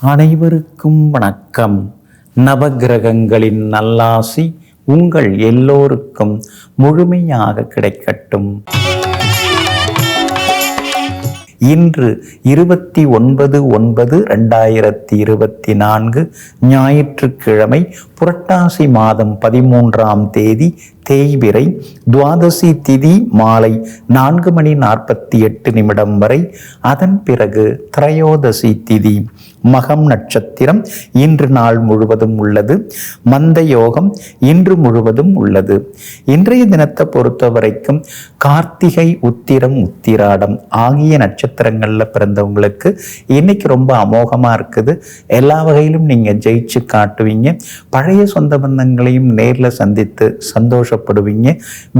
அனைவருக்கும் வணக்கம். நவகிரகங்களின் நல்லாசி உங்கள் எல்லோருக்கும் முழுமையாக கிடைக்கட்டும். இன்று இருபத்தி ஒன்பது ஒன்பது ரெண்டாயிரத்தி இருபத்தி நான்கு ஞாயிற்றுக்கிழமை புரட்டாசி மாதம் பதிமூன்றாம் தேதி தேய்பிரை துவாதசி திதி மாலை நான்கு மணி நாற்பத்தி எட்டு நிமிடம் வரை. அதன் பிறகு திரையோதசி திதி. மகம் நட்சத்திரம் இன்று நாள் முழுவதும் உள்ளது. மந்த யோகம் இன்று முழுவதும் உள்ளது. இன்றைய தினத்தை பொறுத்த வரைக்கும் கார்த்திகை உத்திரம் உத்திராடம் ஆகிய நட்சத்திரங்கள்ல பிறந்தவங்களுக்கு இன்னைக்கு ரொம்ப அமோகமா இருக்குது. எல்லா வகையிலும் நீங்க ஜெயிச்சு காட்டுவீங்க. பழ பழைய சொந்த பந்தங்களையும் நேரில் சந்தித்து சந்தோஷப்படுவீங்க.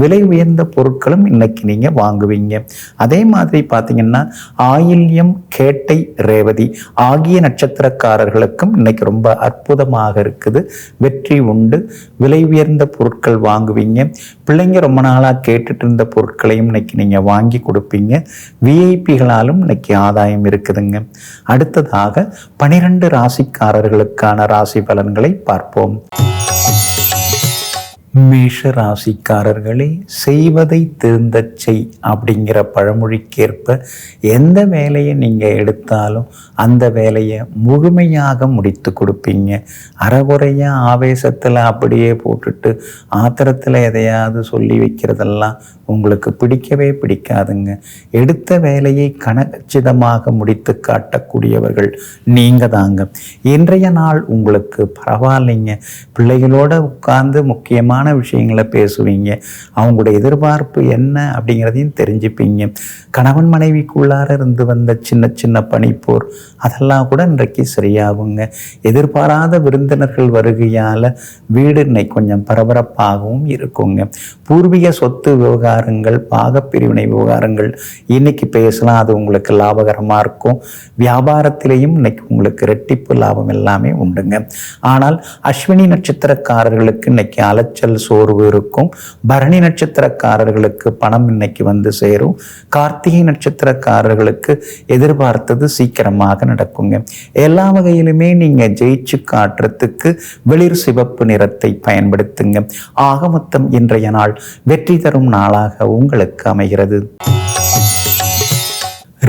விலை உயர்ந்த பொருட்களும் இன்னைக்கு நீங்கள் வாங்குவீங்க. அதே மாதிரி பார்த்தீங்கன்னா ஆயில்யம் கேட்டை ரேவதி ஆகிய நட்சத்திரக்காரர்களுக்கும் இன்னைக்கு ரொம்ப அற்புதமாக இருக்குது. வெற்றி உண்டு. விலை உயர்ந்த பொருட்கள் வாங்குவீங்க. பிள்ளைங்க ரொம்ப நாளாக கேட்டுட்டு இருந்த பொருட்களையும் இன்னைக்கு நீங்கள் வாங்கி கொடுப்பீங்க. விஐபிகளாலும் இன்னைக்கு ஆதாயம் இருக்குதுங்க. அடுத்ததாக பனிரெண்டு ராசிக்காரர்களுக்கான ராசி பலன்களை பார்ப்போம். மேஷ ராசிக்காரர்களே செய்வதை திருந்தச் செய் அப்படிங்கிற பழமொழிக்கேற்ப எந்த வேலையை நீங்கள் எடுத்தாலும் அந்த வேலையை முழுமையாக முடித்து கொடுப்பீங்க. அறகுறையாக ஆவேசத்தில் அப்படியே போட்டுட்டு ஆத்திரத்தில் எதையாவது சொல்லி வைக்கிறதெல்லாம் உங்களுக்கு பிடிக்கவே பிடிக்காதுங்க. எடுத்த வேலையை கணச்சிதமாக முடித்து காட்டக்கூடியவர்கள் நீங்கள் தாங்க. இன்றைய நாள் உங்களுக்கு பரவாயில்லைங்க. பிள்ளைகளோட உட்கார்ந்து முக்கியமான விஷயங்களை பேசுவீங்க. அவங்களுடைய எதிர்பார்ப்பு என்ன அப்படிங்கிறதையும் தெரிஞ்சுப்பீங்க. கணவன் மனைவிக்குள்ளார இருந்து வந்த சின்ன சின்ன பனிப்போர் அதெல்லாம் கூட இன்றைக்கு சரியாகுங்க. எதிர்பாராத விருந்தினர்கள் வருகையால் வீடு இன்னைக்கு கொஞ்சம் பரபரப்பாகவும் இருக்குங்க. பூர்வீக சொத்து விவகாரங்கள் பாகப்பிரிவினை விவகாரங்கள் இன்னைக்கு பேசலாம் அது உங்களுக்கு லாபகரமாக இருக்கும். வியாபாரத்திலேயும் இன்னைக்கு உங்களுக்கு ரெட்டிப்பு லாபம் எல்லாமே உண்டுங்க. ஆனால் அஸ்வினி நட்சத்திரக்காரர்களுக்கு இன்னைக்கு அலைச்சல் சோர்வு இருக்கும். பரணி நட்சத்திரக்காரர்களுக்கு பணம் இன்னைக்கு வந்து சேரும். கார்த்திகை நட்சத்திரக்காரர்களுக்கு எதிர்பார்த்தது சீக்கிரமாக நடக்குங்க. எல்லா வகையிலுமே நீங்கள் ஜெயிச்சு காட்டுறதுக்கு வெளிர் சிவப்பு நிறத்தை பயன்படுத்துங்க. ஆக மொத்தம் இன்றைய நாள் வெற்றி தரும் நாளாக உங்களுக்கு அமைகிறது.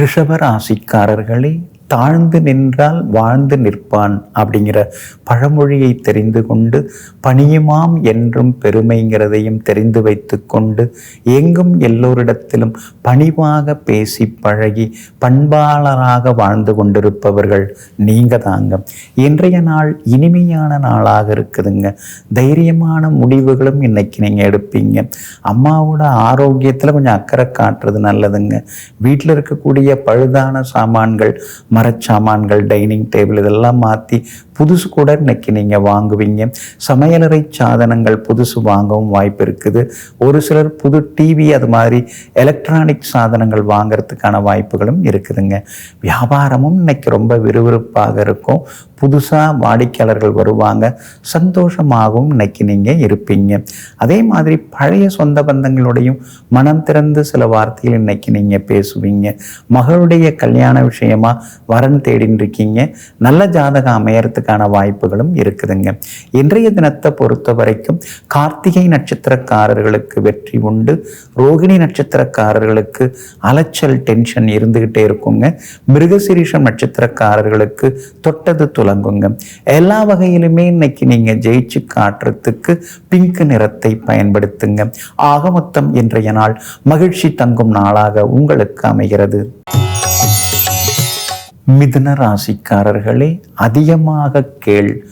ரிஷபராசிக்காரர்களே தாழ்ந்து நின்றால் வாழ்ந்து நிற்பான் அப்படிங்கிற பழமொழியை தெரிந்து கொண்டு பணியுமாம் என்றும் பெருமைங்கிறதையும் தெரிந்து வைத்து கொண்டு எங்கும் எல்லோரிடத்திலும் பணிவாக பேசி பழகி பண்பாளராக வாழ்ந்து கொண்டிருப்பவர்கள் நீங்க தாங்க இன்றைய நாள் இனிமையான நாளாக இருக்குதுங்க. தைரியமான முடிவுகளும் இன்னைக்கு நீங்கள் எடுப்பீங்க. அம்மாவோட ஆரோக்கியத்தில் கொஞ்சம் அக்கறை காட்டுறது நல்லதுங்க. வீட்டில் இருக்கக்கூடிய பழுதான சாமான்கள் மரச்சாமான்கள் டைனிங் டேபிள் இதெல்லாம் மாற்றி புதுசு கூட இன்னைக்கு நீங்கள் வாங்குவீங்க. சமையலறை சாதனங்கள் புதுசு வாங்கவும் வாய்ப்பு இருக்குது. ஒரு சிலர் புது டிவி அது மாதிரி எலக்ட்ரானிக் சாதனங்கள் வாங்குறதுக்கான வாய்ப்புகளும் இருக்குதுங்க. வியாபாரமும் இன்னைக்கு ரொம்ப விறுவிறுப்பாக இருக்கும். புதுசாக வாடிக்கையாளர்கள் வருவாங்க. சந்தோஷமாகவும் இன்னைக்கு நீங்கள் இருப்பீங்க. அதே மாதிரி பழைய சொந்த பந்தங்களோடையும் மனம் திறந்து சில வார்த்தைகள் இன்னைக்கு நீங்கள் பேசுவீங்க. மகளுடைய கல்யாண விஷயமா வரன் தேடின்னு இருக்கீங்க நல்ல ஜாதகம் அமையறதுக்கான வாய்ப்புகளும் இருக்குதுங்க. இன்றைய தினத்தை பொறுத்த வரைக்கும் கார்த்திகை நட்சத்திரக்காரர்களுக்கு வெற்றி உண்டு. ரோகிணி நட்சத்திரக்காரர்களுக்கு அலைச்சல் டென்ஷன் இருந்துகிட்டே இருக்குங்க. மிருகசிரீஷம் நட்சத்திரக்காரர்களுக்கு தொட்டது துலங்குங்க. எல்லா வகையிலுமே இன்னைக்கு நீங்க ஜெயிச்சு காட்டுறதுக்கு பிங்க் நிறத்தை பயன்படுத்துங்க. ஆக மொத்தம் இன்றைய நாள் மகிழ்ச்சி தங்கும் நாளாக உங்களுக்கு அமைகிறது. மிதுன ராசிக்காரர்களே அதிகமாக கேள்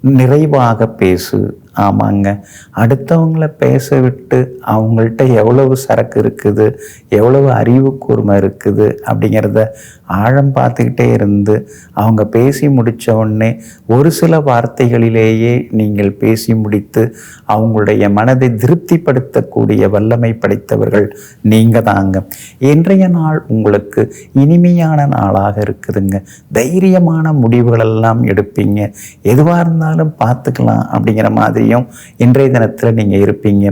நிறைவாக பேசு. ஆமாங்க. அடுத்தவங்கள பேச விட்டு அவங்கள்ட்ட எவ்வளவு சரக்கு இருக்குது எவ்வளவு அறிவு கூர்மை இருக்குது அப்படிங்கிறத ஆழம் பார்த்துக்கிட்டே இருந்து அவங்க பேசி முடித்த உடனே ஒரு சில வார்த்தைகளிலேயே நீங்கள் பேசி முடித்து அவங்களுடைய மனதை திருப்திப்படுத்தக்கூடிய வல்லமை படைத்தவர்கள் நீங்கள் தாங்க. இன்றைய நாள் உங்களுக்கு இனிமையான நாளாக இருக்குதுங்க. தைரியமான முடிவுகளெல்லாம் எடுப்பீங்க. எதுவாக இருந்தாலும் பார்த்துக்கலாம் அப்படிங்கிற மாதிரி மாதிரியும் இன்றைய தினத்தில் நீங்கள் இருப்பீங்க.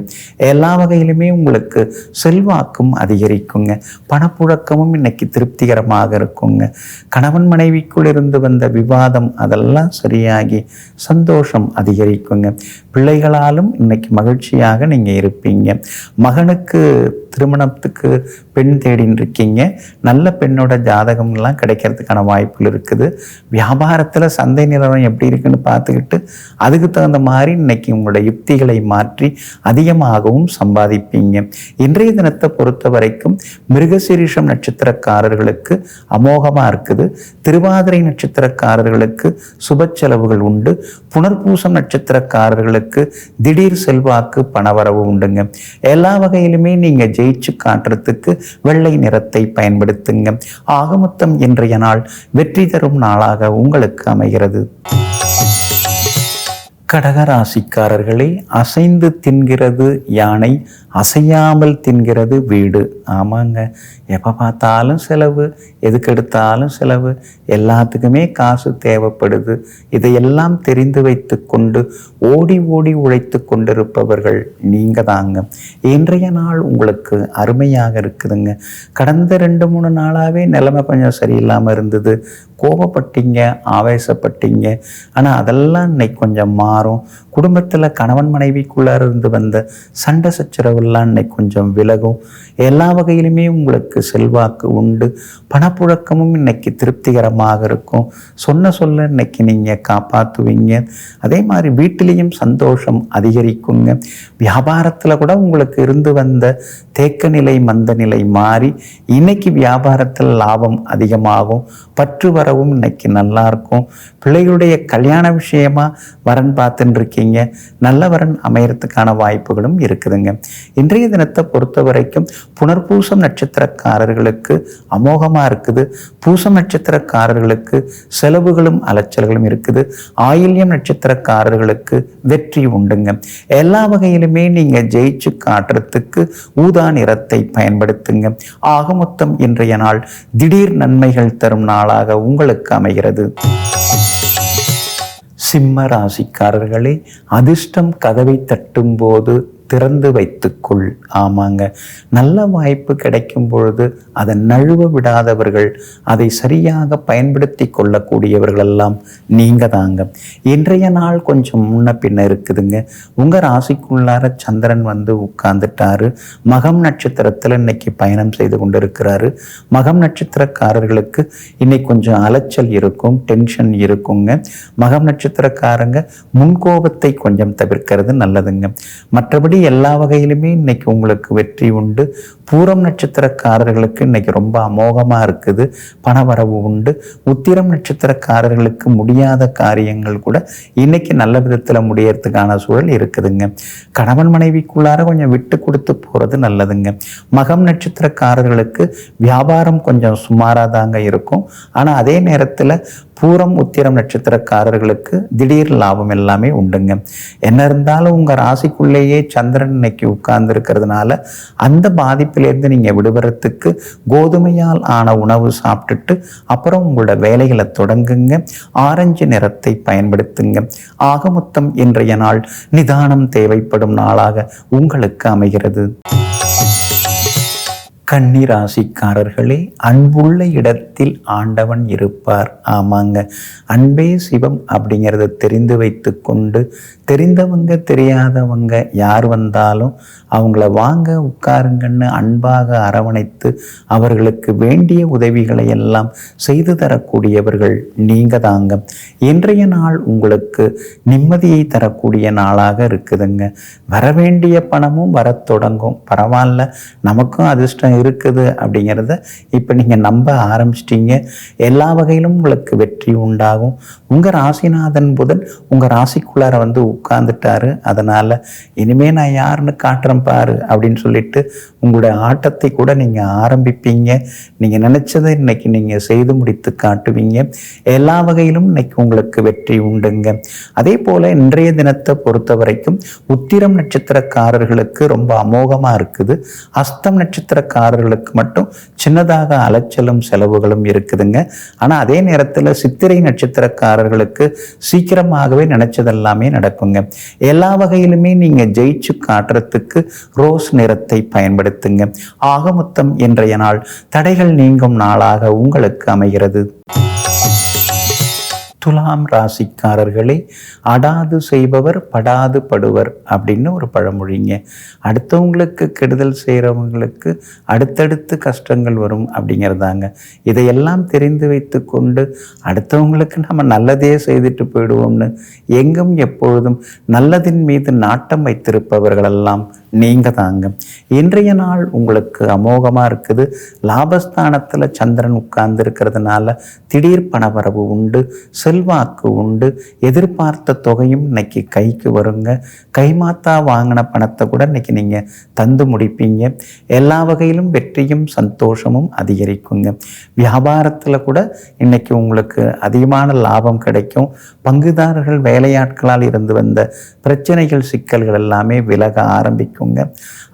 எல்லா வகையிலுமே உங்களுக்கு செல்வாக்கும் அதிகரிக்குங்க. பணப்புழக்கமும் இன்னைக்கு திருப்திகரமாக இருக்குங்க. கணவன் மனைவிக்குள் இருந்து வந்த விவாதம் அதெல்லாம் சரியாகி சந்தோஷம் அதிகரிக்குங்க. பிள்ளைகளாலும் இன்னைக்கு மகிழ்ச்சியாக நீங்கள் இருப்பீங்க. மகனுக்கு திருமணத்துக்கு பெண் தேடின்னு இருக்கீங்க நல்ல பெண்ணோட ஜாதகம்லாம் கிடைக்கிறதுக்கான வாய்ப்புகள் இருக்குது. வியாபாரத்தில் சந்தை நிலவரம் எப்படி இருக்குன்னு பார்த்துக்கிட்டு அதுக்கு தகுந்த மாதிரி இன்னைக்கு உங்களோட யுக்திகளை மாற்றி அதிகமாகவும் சம்பாதிப்பீங்க. இன்றைய தினத்தை பொறுத்த வரைக்கும் மிருகசீரிஷம் நட்சத்திரக்காரர்களுக்கு அமோகமாக இருக்குது. திருவாதிரை நட்சத்திரக்காரர்களுக்கு சுப செலவுகள் உண்டு. புனர்பூசம் நட்சத்திரக்காரர்களுக்கு திடீர் செல்வாக்கு பணவரவு உண்டுங்க. எல்லா வகையிலுமே நீங்க ஜெயிச்சு காட்டுறதுக்கு வெள்ளை நிறத்தை பயன்படுத்துங்க. ஆகமொத்தம் இன்றைய நாள் வெற்றி தரும் நாளாக உங்களுக்கு அமைகிறது. கடகராசிக்காரர்களே அசைந்து தின்கிறது யானை அசையாமல் தின்கிறது வீடு. ஆமாங்க. எப்போ பார்த்தாலும் செலவு எதுக்கெடுத்தாலும் செலவு எல்லாத்துக்குமே காசு தேவைப்படுது. இதையெல்லாம் தெரிந்து வைத்து கொண்டு ஓடி ஓடி உழைத்து கொண்டிருப்பவர்கள் நீங்கள் தாங்க. இன்றைய நாள் உங்களுக்கு அருமையாக இருக்குதுங்க. கடந்த ரெண்டு மூணு நாளாகவே நிலைமை கொஞ்சம் சரியில்லாமல் இருந்தது. கோபப்பட்டீங்க ஆவேசப்பட்டீங்க. ஆனால் அதெல்லாம் இன்னைக்கு கொஞ்சம் மாறும் மாறும். குடும்பத்தில் கணவன் மனைவிக்குள்ளார இருந்து வந்த சண்டை சச்சரவெல்லாம் இன்னைக்கு கொஞ்சம் விலகும். எல்லா வகையிலுமே உங்களுக்கு செல்வாக்கு உண்டு. பணப்புழக்கமும் இன்னைக்கு திருப்திகரமாக இருக்கும். சொன்ன சொல்ல இன்னைக்கு நீங்கள் காப்பாற்றுவீங்க அதே மாதிரி வீட்டிலையும் சந்தோஷம் அதிகரிக்குங்க. வியாபாரத்தில் கூட உங்களுக்கு இருந்து வந்த தேக்க நிலை மந்த நிலை மாறி இன்னைக்கு வியாபாரத்தில் லாபம் அதிகமாகும். பற்று வரவும் இன்னைக்கு நல்லா இருக்கும். பிள்ளைகளுடைய கல்யாண விஷயமா வரன் பார்த்து இருக்கீங்க நல்லவரன் அமையறதுக்கான வாய்ப்புகளும் இருக்குதுங்க. இன்றைய தினத்தை பொறுத்த வரைக்கும் புனர்பூசம் நட்சத்திரக்காரர்களுக்கு அமோகமாக இருக்குது. பூசம் நட்சத்திரக்காரர்களுக்கு செலவுகளும் அலைச்சல்களும் இருக்குது. ஆயில்யம் நட்சத்திரக்காரர்களுக்கு வெற்றி உண்டுங்க. எல்லா வகையிலுமே நீங்கள் ஜெயிச்சு காட்டுறதுக்கு ஊதா நிறத்தை பயன்படுத்துங்க. ஆக மொத்தம் இன்றைய நாள் திடீர் நன்மைகள் தரும் நாளாக உங்களுக்கு அமைகிறது. சிம்ம ராசிக்காரர்களே அதிர்ஷ்டம் கதவை தட்டும் போது திறந்து வைத்துக்கொள். ஆமாங்க. நல்ல வாய்ப்பு கிடைக்கும் பொழுது அதை நழுவ விடாதவர்கள் அதை சரியாக பயன்படுத்தி கொள்ளக்கூடியவர்கள் எல்லாம் நீங்க தாங்க. இன்றைய நாள் கொஞ்சம் முன்ன பின்ன இருக்குதுங்க. உங்க ராசிக்குள்ளார சந்திரன் வந்து உட்கார்ந்துட்டாரு. மகம் நட்சத்திரத்தில் இன்னைக்கு பயணம் செய்து கொண்டிருக்கிறாரு. மகம் நட்சத்திரக்காரர்களுக்கு இன்னைக்கு கொஞ்சம் அலைச்சல் இருக்கும் டென்ஷன் இருக்குங்க. மகம் நட்சத்திரக்காரங்க முன்கோபத்தை கொஞ்சம் தவிர்க்கிறது நல்லதுங்க. மற்றபடி எல்லா வகையிலுமே இன்னைக்கு உங்களுக்கு வெற்றி உண்டு. பூரம் நட்சத்திரக்காரர்களுக்கு இன்னைக்கு ரொம்ப அமோகமா இருக்குது. பணவரவு உண்டு. உத்திரம் நட்சத்திரக்காரர்களுக்கு முடியாத காரியங்கள் கூட இன்னைக்கு நல்ல விதத்தில் முடியறதுக்கான சூழல் இருக்குதுங்க. கணவன் மனைவிக்குள்ளார கொஞ்சம் விட்டு கொடுத்து போறது நல்லதுங்க. மகம் நட்சத்திரக்காரர்களுக்கு வியாபாரம் கொஞ்சம் சுமாராக தாங்க இருக்கும். ஆனா அதே நேரத்தில் பூரம் உத்திரம் நட்சத்திரக்காரர்களுக்கு திடீர் லாபம் எல்லாமே உண்டுங்க. என்ன இருந்தாலும் உங்க ராசிக்குள்ளேயே சந்திரன் இன்னைக்கு உட்கார்ந்து இருக்கிறதுனால அந்த பாதிப்பிலிருந்து நீங்க விடுபடுறதுக்கு கோதுமையால் ஆன உணவு சாப்பிட்டுட்டு அப்புறம் உங்களோட வேலைகளை தொடங்குங்க. ஆரஞ்சு நிறத்தை பயன்படுத்துங்க. ஆகமொத்தம் இன்றைய நாள் நிதானம் தேவைப்படும் நாளாக உங்களுக்கு அமைகிறது. கன்னிராசிக்காரர்களே அன்புள்ள இடத்தில் ஆண்டவன் இருப்பார். ஆமாங்க. அன்பே சிவம் அப்படிங்கிறத தெரிந்து வைத்து கொண்டு தெரிந்தவங்க தெரியாதவங்க யார் வந்தாலும் அவங்கள வாங்க உட்காருங்கன்னு அன்பாக அரவணைத்து அவர்களுக்கு வேண்டிய உதவிகளை எல்லாம் செய்து தரக்கூடியவர்கள் நீங்க தாங்க. இன்றைய நாள் உங்களுக்கு நிம்மதியை தரக்கூடிய நாளாக இருக்குதுங்க. வரவேண்டிய பணமும் வரத் தொடங்கும். பரவாயில்ல. நமக்கும் அதிர்ஷ்டம் இருக்குது அப்படிங்கிறத இப்போ நீங்கள் நம்ப ஆரம்பிச்சிட்டீங்க. எல்லா வகையிலும் உங்களுக்கு வெற்றி உண்டாகும். உங்கள் ராசிநாதன் புதன் உங்கள் ராசிக்குள்ளார வந்து உட்கார்ந்துட்டாரு. அதனால் இனிமே நான் யாருன்னு காட்டுறேன் பாரு அப்படின்னு சொல்லிட்டு உங்களுடைய ஆட்டத்தை கூட நீங்கள் ஆரம்பிப்பீங்க. நீங்கள் நினச்சதை இன்னைக்கு நீங்கள் செய்து முடித்து காட்டுவீங்க. எல்லா வகையிலும் இன்னைக்கு உங்களுக்கு வெற்றி உண்டுங்க. அதே போல் இன்றைய தினத்தை பொறுத்த வரைக்கும் உத்திரம் நட்சத்திரக்காரர்களுக்கு ரொம்ப அமோகமாக இருக்குது. அஸ்தம் நட்சத்திரக்கார நட்சத்திரக்காரர்களுக்கு மட்டும் சின்னதாக அலைச்சலும் செலவுகளும் இருக்குதுங்க. ஆனால் அதே நேரத்தில் சித்திரை நட்சத்திரக்காரர்களுக்கு சீக்கிரமாகவே நினைச்சதெல்லாமே நடக்குங்க. எல்லா வகையிலுமே நீங்க ஜெயிச்சு காட்டுறதுக்கு ரோஸ் நிறத்தை பயன்படுத்துங்க. ஆகமொத்தம் இன்றைய நாள் தடைகள் நீங்கும் நாளாக உங்களுக்கு அமைகிறது. துலாம் ராசிக்காரர்களே அடாது செய்பவர் படாது படுவர் அப்படின்னு ஒரு பழமொழிங்க. அடுத்தவங்களுக்கு கெடுதல் செய்கிறவங்களுக்கு அடுத்தடுத்து கஷ்டங்கள் வரும் அப்படிங்கிறதாங்க. இதையெல்லாம் தெரிந்து வைத்து கொண்டு அடுத்தவங்களுக்கு நம்ம நல்லதே செய்துட்டு போயிடுவோம்னு எங்கும் எப்பொழுதும் நல்லதின் மீது நாட்டம் வைத்திருப்பவர்களெல்லாம் நீங்கள் தாங்க இன்றைய நாள் உங்களுக்கு அமோகமாக இருக்குது. லாபஸ்தானத்தில் சந்திரன் உட்கார்ந்து இருக்கிறதுனால திடீர் பணவரவு உண்டு செல்வாக்கு உண்டு. எதிர்பார்த்த தொகையும் இன்னைக்கு கைக்கு வருங்க. கைமாத்தா வாங்கின பணத்தை கூட இன்னைக்கு நீங்கள் தந்து முடிப்பீங்க. எல்லா வகையிலும் வெற்றியும் சந்தோஷமும் அதிகரிக்குங்க. வியாபாரத்தில் கூட இன்னைக்கு உங்களுக்கு அதிகமான லாபம் கிடைக்கும். பங்குதாரர்கள் வேலையாட்களால் இருந்து வந்த பிரச்சனைகள் சிக்கல்கள் எல்லாமே விலக ஆரம்பிக்கும். ஆரம்பிக்குங்க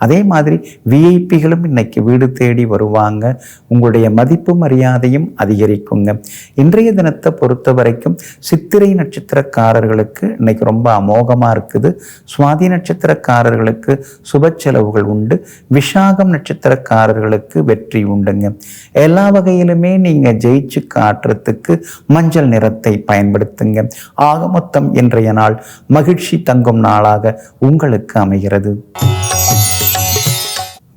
அதே மாதிரி விஐபிகளும் இன்னைக்கு வீடு தேடி வருவாங்க. உங்களுடைய மதிப்பு மரியாதையும் அதிகரிக்குங்க. இன்றைய தினத்தை பொறுத்த வரைக்கும் சித்திரை நட்சத்திரக்காரர்களுக்கு இன்னைக்கு ரொம்ப அமோகமாக இருக்குது. சுவாதி நட்சத்திரக்காரர்களுக்கு சுப செலவுகள் உண்டு. விஷாகம் நட்சத்திரக்காரர்களுக்கு வெற்றி உண்டுங்க. எல்லா வகையிலுமே நீங்கள் ஜெயிச்சு காட்டுறதுக்கு மஞ்சள் நிறத்தை பயன்படுத்துங்க. ஆக மொத்தம் இன்றைய நாள் மகிழ்ச்சி தங்கும் நாளாக உங்களுக்கு அமைகிறது.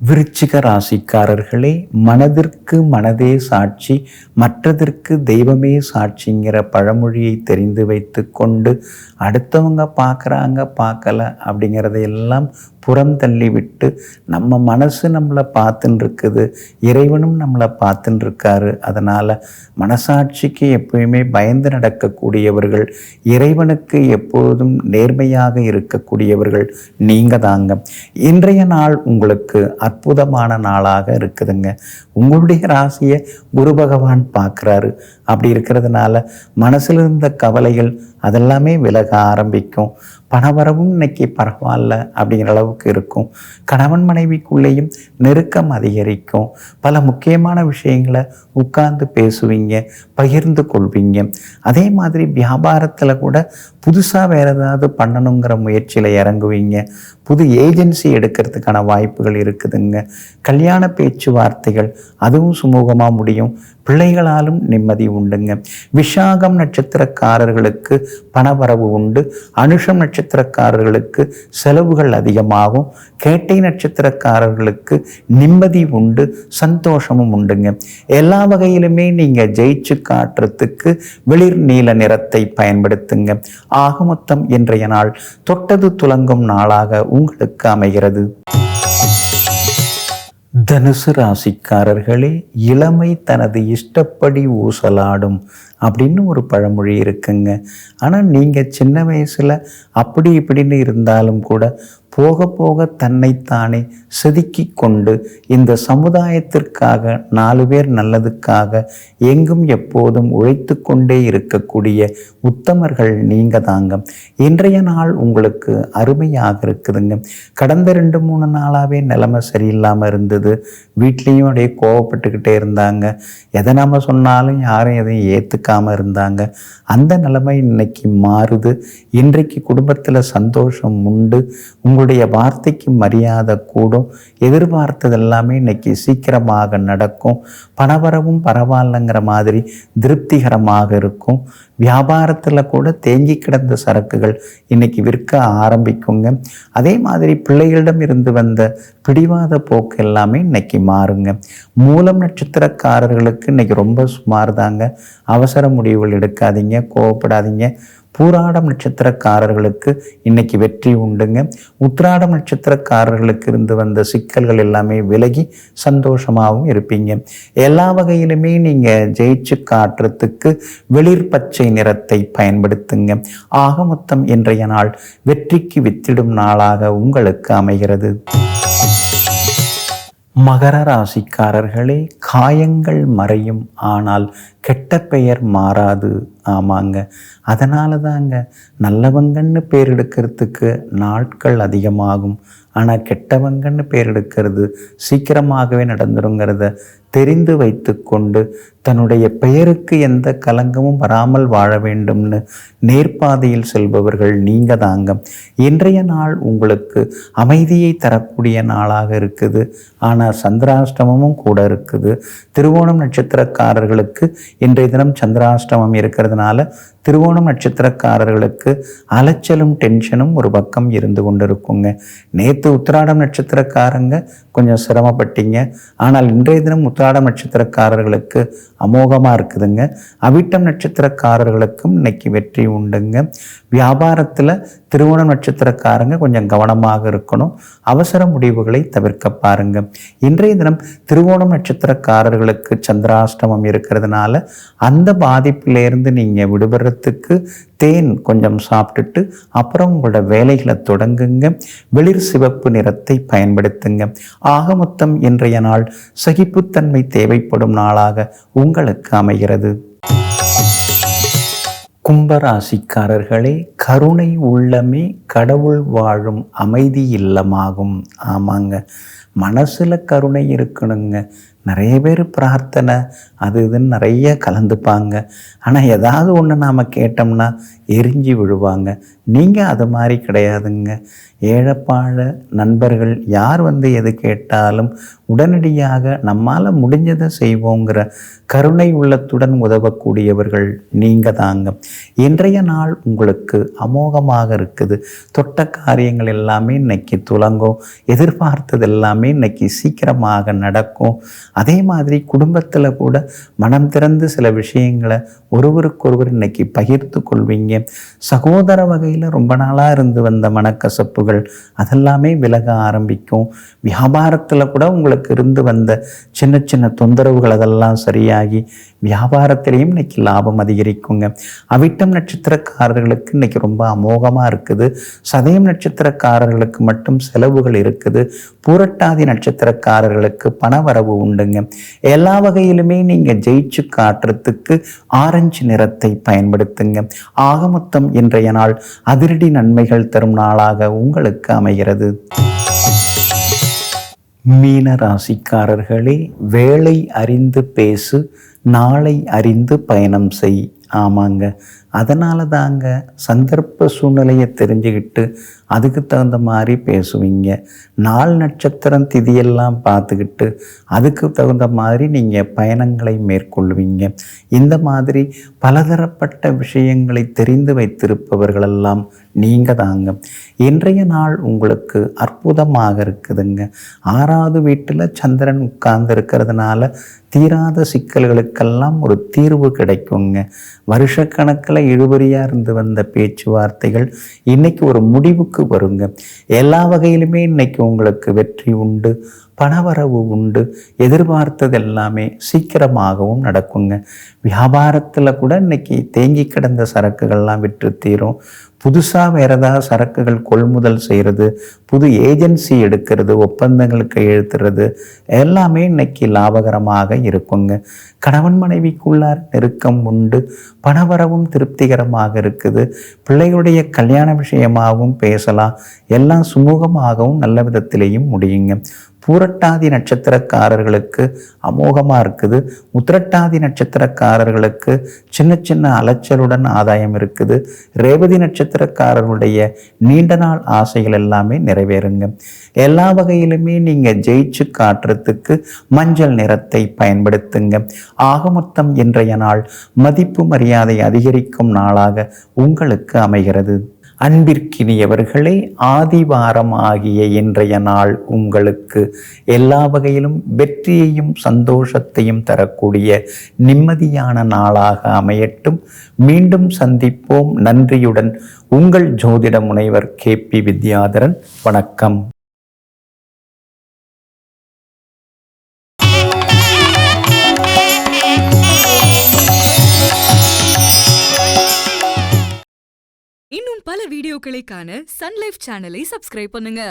விருச்சிக ராசிக்காரர்களே மனதிற்கு மனதே சாட்சி மற்றதற்கு தெய்வமே சாட்சிங்கிற பழமொழியை தெரிந்து வைத்து கொண்டு அடுத்தவங்க பார்க்குறாங்க பார்க்கல அப்படிங்கிறதையெல்லாம் புறம் தள்ளிவிட்டு நம்ம மனசு நம்மளை பார்த்துன்னு இருக்குது இறைவனும் நம்மளை பார்த்துன்னு இருக்காரு அதனால் மனசாட்சிக்கு எப்பயுமே பயந்து நடக்கக்கூடியவர்கள் இறைவனுக்கு எப்பொழுதும் நேர்மையாக இருக்கக்கூடியவர்கள் நீங்கள் தாங்க இன்றைய நாள் உங்களுக்கு அற்புதமான நாளாக இருக்குதுங்க. உங்களுடைய ராசியை குரு பகவான் பார்க்குறாரு. அப்படி இருக்கிறதுனால மனசில் இருந்த கவலைகள் அதெல்லாமே விலக ஆரம்பிக்கும். பணவரவும் இன்னைக்கு பரவாயில்ல அப்படிங்கிற அளவுக்கு இருக்கும். கணவன் மனைவிக்குள்ளேயும் நெருக்கம் அதிகரிக்கும். பல முக்கியமான விஷயங்களை உட்கார்ந்து பேசுவீங்க பகிர்ந்து கொள்வீங்க. அதே மாதிரி வியாபாரத்தில் கூட புதுசாக வேறு ஏதாவது பண்ணணுங்கிற முயற்சியில் இறங்குவீங்க. புது ஏஜென்சி எடுக்கிறதுக்கான வாய்ப்புகள் இருக்குதுங்க. கல்யாண பேச்சுவார்த்தைகள் அதுவும் சுமூகமாக முடியும். பிள்ளைகளாலும் நிம்மதி உண்டுங்க. விஷாகம் நட்சத்திரக்காரர்களுக்கு பணவரவு உண்டு. அனுஷம் நட்சத்திரக்காரர்களுக்கு செலவுகள் அதிகமாகும். கேட்டை நட்சத்திரக்காரர்களுக்கு நிம்மதி உண்டு சந்தோஷமும் உண்டுங்க. எல்லா வகையிலுமே நீங்கள் ஜெயிச்சு காட்டுறதுக்கு வெளிர் நீல நிறத்தை பயன்படுத்துங்க. ஆக மொத்தம் இன்றைய நாள் தொட்டது துலங்கும் நாளாக உங்களுக்கு அமைகிறது. தனுசு ராசிக்காரர்களே இளமை தனது இஷ்டப்படி ஊசலாடும் அப்படின்னு ஒரு பழமொழி இருக்குங்க. ஆனால் நீங்கள் சின்ன வயசில் அப்படி இப்படின்னு இருந்தாலும் கூட போக போக தன்னைத்தானே செதுக்கி கொண்டு இந்த சமுதாயத்திற்காக நாலு பேர் நல்லதுக்காக எங்கும் எப்போதும் உழைத்து கொண்டே இருக்கக்கூடிய உத்தமர்கள் நீங்க தாங்க இன்றைய நாள் உங்களுக்கு அருமையாக இருக்குதுங்க. கடந்த ரெண்டு மூணு நாளாகவே நிலைமை சரியில்லாமல் இருந்தது. வீட்லேயும் அப்படியே கோவப்பட்டுக்கிட்டே இருந்தாங்க. எதை நம்ம சொன்னாலும் யாரும் எதையும் ஏற்றுக்காமல் இருந்தாங்க. அந்த நிலைமை இன்னைக்கு மாறுது. இன்றைக்கு குடும்பத்தில் சந்தோஷம் உண்டு. உங்கள் உங்களுடைய வார்த்தைக்கு மரியாதை கூடும். எதிர்பார்த்தது எல்லாமே இன்னைக்கு சீக்கிரமாக நடக்கும். பணவரவும் பரவாயில்லைங்கிற மாதிரி திருப்திகரமாக இருக்கும். வியாபாரத்தில் கூட தேங்கி கிடந்த சரக்குகள் இன்னைக்கு விற்க ஆரம்பிக்குங்க. அதே மாதிரி பிள்ளைகளிடம் இருந்து வந்த பிடிவாத போக்கு எல்லாமே இன்னைக்கு மாறுங்க. மூலம் நட்சத்திரக்காரர்களுக்கு இன்னைக்கு ரொம்ப சுமார் தாங்க அவசர முடிவுகள் எடுக்காதீங்க கோவப்படாதீங்க. பூராடம் நட்சத்திரக்காரர்களுக்கு இன்னைக்கு வெற்றி உண்டுங்க. உத்ராடம் நட்சத்திரக்காரர்களுக்கு இருந்து வந்த சிக்கல்கள் எல்லாமே விலகி சந்தோஷமாகவும் இருப்பீங்க. எல்லா வகையிலுமே நீங்கள் ஜெயிச்சு காட்டுறதுக்கு வெளிர் பச்சை நிறத்தை பயன்படுத்துங்க. ஆக மொத்தம் இன்றைய நாள் வெற்றிக்கு வித்திடும் நாளாக உங்களுக்கு அமைகிறது. மகர ராசிக்காரர்களே காயங்கள் மறையும் ஆனால் கெட்ட பெயர் மாறாது. ஆமாங்க. அதனால தாங்க நல்லவங்கன்னு பேர் எடுக்கிறதுக்கு நாட்கள் அதிகமாகும். ஆனால் கெட்டவங்கன்னு பேர் எடுக்கிறது சீக்கிரமாகவே நடந்துருங்கிறத தெரிந்து வைத்து கொண்டு தன்னுடைய பெயருக்கு எந்த கலங்கமும் வராமல் வாழ வேண்டும்னு நேர்பாதையில் செல்பவர்கள் நீங்க தாங்க. இன்றைய நாள் உங்களுக்கு அமைதியை தரக்கூடிய நாளாக இருக்குது. ஆனால் சந்திராஷ்டமமும் கூட இருக்குது. திருவோணம் நட்சத்திரக்காரர்களுக்கு இன்றைய தினம் சந்திராஷ்டமம் இருக்கிறதுனால திருவோணம் நட்சத்திரக்காரர்களுக்கு அலைச்சலும் டென்ஷனும் ஒரு பக்கம் இருந்து கொண்டு இருக்குங்க நேற்று உத்திராடம் நட்சத்திரக்காரங்க கொஞ்சம் சிரமப்பட்டீங்க. ஆனால் இன்றைய தினம் உத்திராடம் நட்சத்திரக்காரர்களுக்கு அமோகமாக இருக்குதுங்க. அவிட்டம் நட்சத்திரக்காரர்களுக்கும் இன்னைக்கு வெற்றி உண்டுங்க. வியாபாரத்தில் திருவோணம் நட்சத்திரக்காரங்க கொஞ்சம் கவனமாக இருக்கணும். அவசர முடிவுகளை தவிர்க்க பாருங்க. இன்றைய தினம் திருவோணம் நட்சத்திரக்காரர்களுக்கு சந்திராஷ்டமம் இருக்கிறதுனால அந்த பாதிப்பிலேருந்து நீங்கள் விடுபடுறதுக்கு தேன் கொஞ்சம் சாப்பிட்டுட்டு அப்புறம் உங்களோட வேலைகளை தொடங்குங்க. வெளிர் சிவப்பு நிறத்தை பயன்படுத்துங்க. ஆக மொத்தம் இன்றைய நாள் சகிப்புத்தன்மை தேவைப்படும் நாளாக உங்களுக்கு அமைகிறது. கும்பராசிக்காரர்களே கருணை உள்ளமே கடவுள் வாழும் அமைதி இல்லமாகும். ஆமாங்க. மனசில் கருணை இருக்கணுங்க. நிறைய பேர் பிரார்த்தனை அது இதுன்னு நிறைய கலந்துப்பாங்க. ஆனால் ஏதாவது ஒன்று நாம் கேட்டோம்னா எரிஞ்சு விழுவாங்க. நீங்கள் அது மாதிரி கிடையாதுங்க. ஏழப்பாழ நண்பர்கள் யார் வந்து எது கேட்டாலும் உடனடியாக நம்மால் முடிஞ்சதை செய்வோங்கிற கருணை உள்ளத்துடன் உதவக்கூடியவர்கள் நீங்கள் தாங்க இன்றைய நாள் உங்களுக்கு அமோகமாக இருக்குது. தொட்ட காரியங்கள் எல்லாமே இன்னைக்கு துலங்கும். எதிர்பார்த்தது எல்லாமே இன்னைக்கு சீக்கிரமாக நடக்கும். அதே மாதிரி குடும்பத்தில் கூட மனம் திறந்து சில விஷயங்களை ஒருவருக்கொருவர் இன்னைக்கு பகிர்ந்து கொள்வீங்க. சகோதர வகையில் ரொம்ப நாளாக இருந்து வந்த மனக்கசப்புகள் அதெல்லாமே விலக ஆரம்பிக்கும். வியாபாரத்தில் கூட உங்களுக்கு இருந்து வந்த சின்ன சின்ன தொந்தரவுகள் அதெல்லாம் சரியாகி வியாபாரத்திலையும் இன்னைக்கு லாபம் அதிகரிக்குங்க. அவிட்டம் நட்சத்திரக்காரர்களுக்கு இன்னைக்கு ரொம்ப அமோகமாக இருக்குது. சதயம் நட்சத்திரக்காரர்களுக்கு மட்டும் செலவுகள் இருக்குது. பூரட்டாதி நட்சத்திரக்காரர்களுக்கு பணவரவு உண்டுங்க. எல்லா வகையிலுமே நீங்கள் ஜெயிச்சு காட்டுறதுக்கு ஆரஞ்சு நிறத்தை பயன்படுத்துங்க. ஆக மொத்தம் இன்றைய நாள் அதிரடி நன்மைகள் தரும் நாளாக உங்கள் உங்களுக்கு அமைகிறது. மீன ராசிக்காரர்களே வேலை அறிந்து பேசு நாளை அறிந்து பயணம் செய். ஆமாங்க. அதனால தாங்க சந்தர்ப்ப சூழ்நிலையை தெரிஞ்சுக்கிட்டு அதுக்கு தகுந்த மாதிரி பேசுவீங்க. நாள் நட்சத்திரம் திதியெல்லாம் பார்த்துக்கிட்டு அதுக்கு தகுந்த மாதிரி நீங்கள் பயணங்களை மேற்கொள்வீங்க. இந்த மாதிரி பலதரப்பட்ட விஷயங்களை தெரிந்து வைத்திருப்பவர்களெல்லாம் நீங்கள் தாங்க. இன்றைய நாள் உங்களுக்கு அற்புதமாக இருக்குதுங்க. ஆறாவது வீட்டில் சந்திரன் உட்கார்ந்து இருக்கிறதுனால தீராத சிக்கல்களுக்கெல்லாம் ஒரு தீர்வு கிடைக்குங்க. வருஷக்கணக்கில் இழுபறியாக இருந்து வந்த பேச்சுவார்த்தைகள் இன்றைக்கி ஒரு முடிவுக்கு வருங்க. எல்லா வகையிலுமே இன்னைக்கு உங்களுக்கு வெற்றி உண்டு பணவரவு உண்டு. எதிர்பார்த்தது எல்லாமே சீக்கிரமாகவும் நடக்குங்க. வியாபாரத்தில் கூட இன்னைக்கு தேங்கி கிடந்த சரக்குகள்லாம் விற்று தீரும். புதுசாக வேறு ஏதாவது சரக்குகள் கொள்முதல் செய்கிறது புது ஏஜென்சி எடுக்கிறது ஒப்பந்தங்கள் கையெழுத்துறது எல்லாமே இன்னைக்கு லாபகரமாக இருக்குங்க. கணவன் மனைவிக்குள்ளார் நெருக்கம் உண்டு பணவரவும் திருப்திகரமாக இருக்குது. பிள்ளைகளுடைய கல்யாண விஷயமாகவும் பேசலாம். எல்லாம் சுமூகமாகவும் நல்ல விதத்திலேயும் முடியுங்க. பூரட்டாதி நட்சத்திரக்காரர்களுக்கு அமோகமாக இருக்குது. உத்திரட்டாதி நட்சத்திரக்காரர்களுக்கு சின்ன சின்ன அலைச்சலுடன் ஆதாயம் இருக்குது. ரேவதி நட்சத்திரக்காரர்களுடைய நீண்ட நாள் ஆசைகள் எல்லாமே நிறைவேறுங்க. எல்லா வகையிலுமே நீங்கள் ஜெயிச்சு காட்டுறதுக்கு மஞ்சள் நிறத்தை பயன்படுத்துங்க. ஆகமொத்தம் இன்றைய நாள் மதிப்பு மரியாதை அதிகரிக்கும் நாளாக உங்களுக்கு அமைகிறது. அன்பிற்கினியவர்களே ஆதிவாரம் ஆகிய இன்றைய நாள் உங்களுக்கு எல்லா வகையிலும் வெற்றியையும் சந்தோஷத்தையும் தரக்கூடிய நிம்மதியான நாளாக அமையட்டும். மீண்டும் சந்திப்போம். நன்றியுடன் உங்கள் ஜோதிட முனைவர் கே பி வித்யாதரன் வணக்கம். இன்னும் பல வீடியோக்களை காண சன்லைஃப் சேனலை சப்ஸ்கிரைப் பண்ணுங்க.